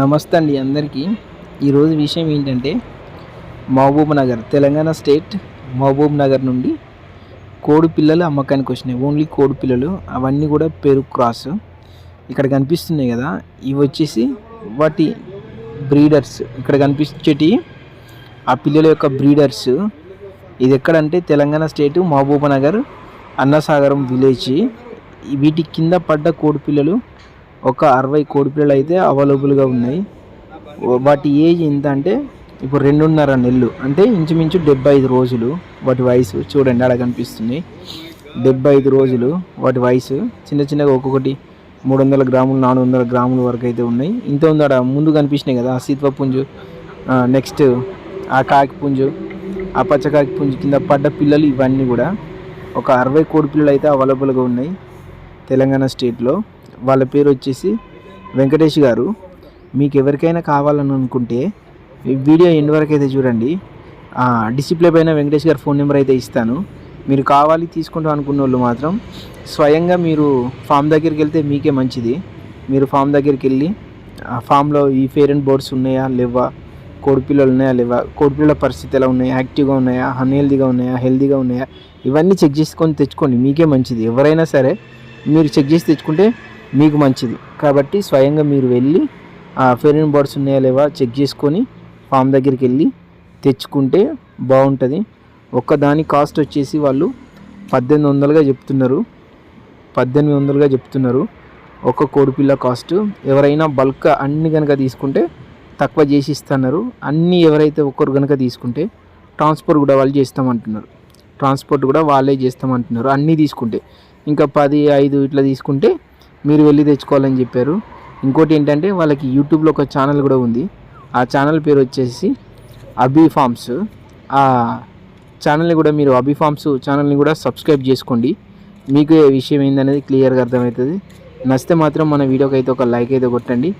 నమస్తే అండి అందరికీ. ఈరోజు విషయం ఏంటంటే Mahabubnagar Telangana state Mahabubnagar నుండి కోడి పిల్లలు అమ్మకానికి వచ్చినాయి. ఓన్లీ కోడి పిల్లలు అవన్నీ కూడా పెరుగు క్రాస్. ఇక్కడ కనిపిస్తున్నాయి కదా ఇవి వచ్చేసి వాటి బ్రీడర్స్. ఇక్కడ కనిపించేటి ఆ పిల్లల యొక్క బ్రీడర్స్. ఇది ఎక్కడంటే Telangana state Mahabubnagar Annasagaram village. వీటి కింద పడ్డ కోడి పిల్లలు ఒక అరవై కోడి పిల్లలు అయితే అవైలబుల్గా ఉన్నాయి. వాటి ఏజ్ ఎంత అంటే ఇప్పుడు రెండున్నర నెలలు. అంటే ఇంచుమించు డెబ్బై ఐదు రోజులు వాటి వయసు. చూడండి అలా కనిపిస్తుంది. డెబ్బై ఐదు రోజులు వాటి వయసు. చిన్న చిన్నగా ఒక్కొక్కటి మూడు వందల గ్రాములు నాలుగు వందల గ్రాముల వరకు అయితే ఉన్నాయి. ఇంత ఉంది ముందు కనిపించినాయి కదా ఆ సీత్వ పుంజు నెక్స్ట్ ఆ కాకి పుంజు ఆ పచ్చకాకి పుంజు కింద పడ్డ పిల్లలు ఇవన్నీ కూడా. ఒక అరవై కోడి పిల్లలు అయితే అవైలబుల్గా ఉన్నాయి. తెలంగాణ స్టేట్లో వాళ్ళ పేరు వచ్చేసి వెంకటేష్ గారు. మీకు ఎవరికైనా కావాలని అనుకుంటే వీడియో ఎండ్ వరకు అయితే చూడండి. డిసిప్లే డిస్ప్లే పైన వెంకటేష్ గారి ఫోన్ నెంబర్ అయితే ఇస్తాను. మీరు కావాలి తీసుకుంటాం అనుకున్న వాళ్ళు మాత్రం స్వయంగా మీరు ఫామ్ దగ్గరికి వెళ్తే మీకే మంచిది. మీరు ఫామ్ దగ్గరికి వెళ్ళి ఆ ఫామ్లో ఈ ఫేర్ అండ్ బోర్డ్స్ ఉన్నాయా? లేవా? కోడిపిల్లలు ఉన్నాయా? లేవా? కోడిపిల్లల పరిస్థితి ఎలా ఉన్నాయా? యాక్టివ్గా ఉన్నాయా? అన్హెల్దీగా ఉన్నాయా? హెల్దీగా ఉన్నాయా? ఇవన్నీ చెక్ చేసుకొని తెచ్చుకోండి. మీకే మంచిది. ఎవరైనా సరే మీరు చెక్ చేసి తెచ్చుకుంటే మీకు మంచిది. కాబట్టి స్వయంగా మీరు వెళ్ళి ఆ ఫెయిర్ అండ్ ఉన్నాయా లేవా చెక్ చేసుకొని ఫామ్ దగ్గరికి వెళ్ళి తెచ్చుకుంటే బాగుంటుంది. ఒక్కదాని కాస్ట్ వచ్చేసి వాళ్ళు పద్దెనిమిది వందలుగా చెప్తున్నారు. పద్దెనిమిది వందలుగా చెప్తున్నారు. ఒక కోడిపిల్ల కాస్ట్. ఎవరైనా బల్క్ అన్ని కనుక తీసుకుంటే తక్కువ చేసి ఇస్తున్నారు. అన్నీ ఎవరైతే ఒక్కరు కనుక తీసుకుంటే ట్రాన్స్పోర్ట్ కూడా వాళ్ళు చేస్తామంటున్నారు. ట్రాన్స్పోర్ట్ కూడా వాళ్ళే చేస్తామంటున్నారు. అన్నీ తీసుకుంటే. ఇంకా పది ఐదు ఇట్లా తీసుకుంటే మీరు వెళ్ళి తెచ్చుకోవాలని చెప్పారు. ఇంకోటి ఏంటంటే వాళ్ళకి యూట్యూబ్లో ఒక ఛానల్ కూడా ఉంది. ఆ ఛానల్ పేరు వచ్చేసి అబీ ఫార్మ్స్ ఆ ఛానల్ని కూడా మీరు అబీ ఫార్మ్స్ ఛానల్ని కూడా సబ్స్క్రైబ్ చేసుకోండి. మీకు ఏ విషయం ఏందనేది క్లియర్గా అర్థమవుతుంది. నచ్చితే మాత్రం మన వీడియోకి అయితే ఒక లైక్ అయితే కొట్టండి.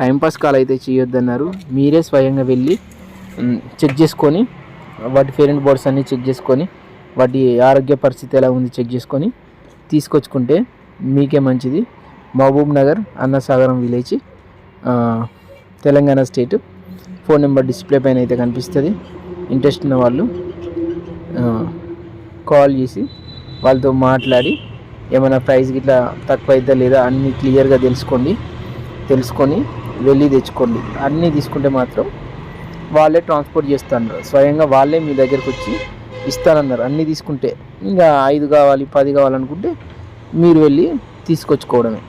టైంపాస్ కాల్ అయితే చేయొద్దన్నారు. మీరే స్వయంగా వెళ్ళి చెక్ చేసుకొని వాటి పేరెంట్ బోర్డ్స్ అన్నీ చెక్ చేసుకొని వాటి ఆరోగ్య పరిస్థితి ఎలా ఉంది చెక్ చేసుకొని తీసుకొచ్చుకుంటే మీకే మంచిది. Mahabubnagar Annasagaram village Telangana state. Phone number display పైన అయితే కనిపిస్తుంది. ఇంట్రెస్ట్ ఉన్న వాళ్ళు కాల్ చేసి వాళ్ళతో మాట్లాడి ఏమైనా ప్రైస్ గిట్లా తక్కువ అవుతుందా లేదా అన్నీ క్లియర్గా తెలుసుకోండి. తెలుసుకొని వెళ్ళి తెచ్చుకోండి. అన్నీ తీసుకుంటే మాత్రం వాళ్ళే ట్రాన్స్పోర్ట్ చేస్తున్నారు స్వయంగా వాళ్ళే మీ దగ్గరకు వచ్చి ఇస్తానన్నారు. అన్నీ తీసుకుంటే ఇంకా ఐదు కావాలి పది కావాలనుకుంటే మీరు వెళ్ళి తీసుకొచ్చుకోవడమే.